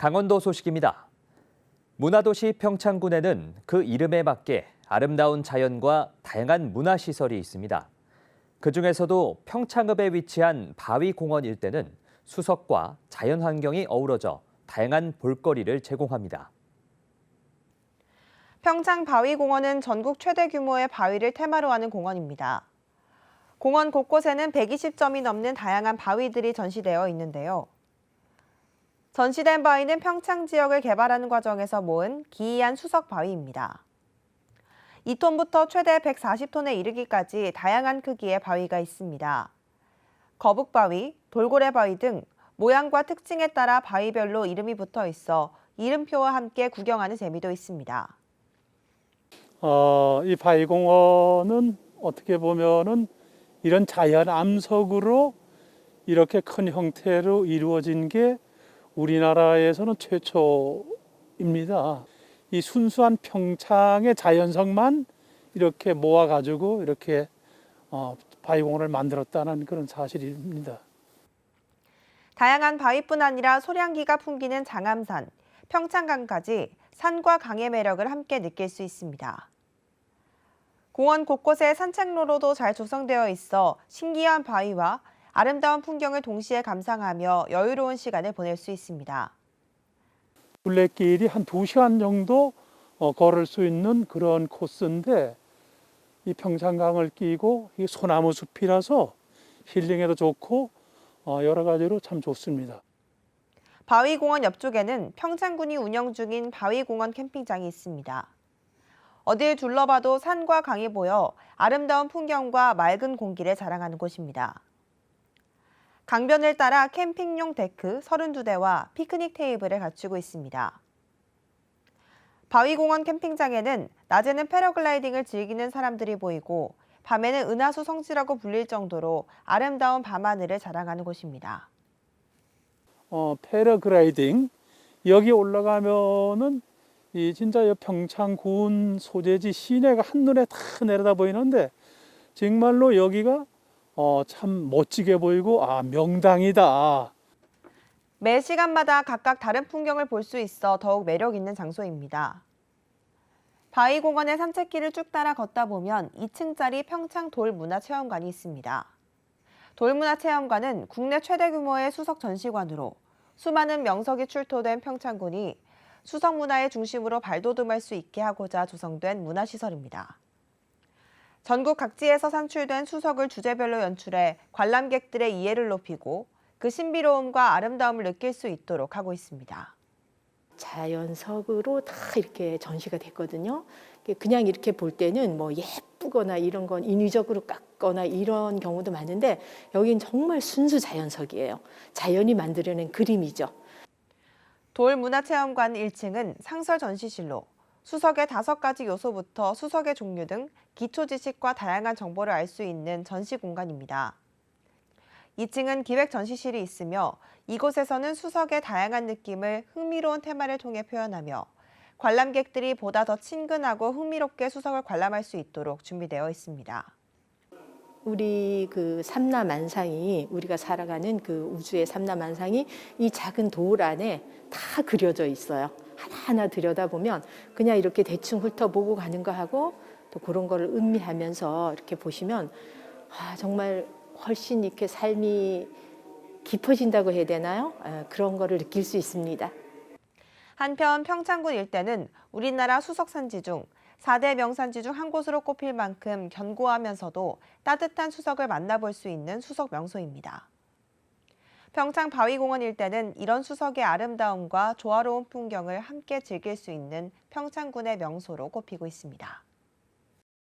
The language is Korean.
강원도 소식입니다. 문화도시 평창군에는 그 이름에 맞게 아름다운 자연과 다양한 문화시설이 있습니다. 그 중에서도 평창읍에 위치한 바위공원 일대는 수석과 자연환경이 어우러져 다양한 볼거리를 제공합니다. 평창 바위공원은 전국 최대 규모의 바위를 테마로 하는 공원입니다. 공원 곳곳에는 120점이 넘는 다양한 바위들이 전시되어 있는데요. 전시된 바위는 평창 지역을 개발하는 과정에서 모은 기이한 수석 바위입니다. 2톤부터 최대 140톤에 이르기까지 다양한 크기의 바위가 있습니다. 거북바위, 돌고래바위 등 모양과 특징에 따라 바위별로 이름이 붙어 있어 이름표와 함께 구경하는 재미도 있습니다. 어, 이 바위공원은 어떻게 보면은 이런 자연 암석으로 이렇게 큰 형태로 이루어진 게 우리나라에서는 최초입니다. 이 순수한 평창의 자연석만 이렇게 모아가지고 이렇게 어, 바위공원을 만들었다는 그런 사실입니다. 다양한 바위뿐 아니라 소량기가 풍기는 장암산, 평창강까지 산과 강의 매력을 함께 느낄 수 있습니다. 공원 곳곳에 산책로로도 잘 조성되어 있어 신기한 바위와 아름다운 풍경을 동시에 감상하며 여유로운 시간을 보낼 수 있습니다. 둘레길이 한 두 시간 정도 어, 걸을 수 있는 그런 코스인데 이 평창강을 끼고 이 소나무 숲이라서 힐링에도 좋고 어, 여러 가지로 참 좋습니다. 바위공원 옆쪽에는 평창군이 운영 중인 바위공원 캠핑장이 있습니다. 어딜 둘러봐도 산과 강이 보여 아름다운 풍경과 맑은 공기를 자랑하는 곳입니다. 강변을 따라 캠핑용 데크 32대와 피크닉 테이블을 갖추고 있습니다. 바위공원 캠핑장에는 낮에는 패러글라이딩을 즐기는 사람들이 보이고 밤에는 은하수 성지라고 불릴 정도로 아름다운 밤하늘을 자랑하는 곳입니다. 어, 패러글라이딩 여기 올라가면은 이 진짜 이 평창군 소재지 시내가 한눈에 다 내려다 보이는데 정말로 여기가 어, 참 멋지게 보이고 아 명당이다. 매 시간마다 각각 다른 풍경을 볼 수 있어 더욱 매력 있는 장소입니다. 바위 공원의 산책길을 쭉 따라 걷다 보면 2층짜리 평창 돌문화체험관이 있습니다. 돌문화체험관은 국내 최대 규모의 수석 전시관으로 수많은 명석이 출토된 평창군이 수석 문화의 중심으로 발돋움할 수 있게 하고자 조성된 문화시설입니다. 전국 각지에서 산출된 수석을 주제별로 연출해 관람객들의 이해를 높이고 그 신비로움과 아름다움을 느낄 수 있도록 하고 있습니다. 자연석으로 다 이렇게 전시가 됐거든요. 그냥 이렇게 볼 때는 뭐 예쁘거나 이런 건 인위적으로 깎거나 이런 경우도 많은데 여긴 정말 순수 자연석이에요. 자연이 만들어낸 그림이죠. 돌문화체험관 1층은 상설 전시실로 수석의 다섯 가지 요소부터 수석의 종류 등 기초 지식과 다양한 정보를 알 수 있는 전시 공간입니다. 2층은 기획 전시실이 있으며 이곳에서는 수석의 다양한 느낌을 흥미로운 테마를 통해 표현하며 관람객들이 보다 더 친근하고 흥미롭게 수석을 관람할 수 있도록 준비되어 있습니다. 우리 그 삼라만상이 우리가 살아가는 그 우주의 삼라만상이 이 작은 돌 안에 다 그려져 있어요. 하나하나 들여다보면 그냥 이렇게 대충 훑어보고 가는 거 하고 또 그런 거를 음미하면서 이렇게 보시면 아, 정말 훨씬 이렇게 삶이 깊어진다고 해야 되나요? 아, 그런 거를 느낄 수 있습니다. 한편 평창군 일대는 우리나라 수석 산지 중 4대 명산지 중 한 곳으로 꼽힐 만큼 견고하면서도 따뜻한 수석을 만나볼 수 있는 수석 명소입니다. 평창 바위공원 일대는 이런 수석의 아름다움과 조화로운 풍경을 함께 즐길 수 있는 평창군의 명소로 꼽히고 있습니다.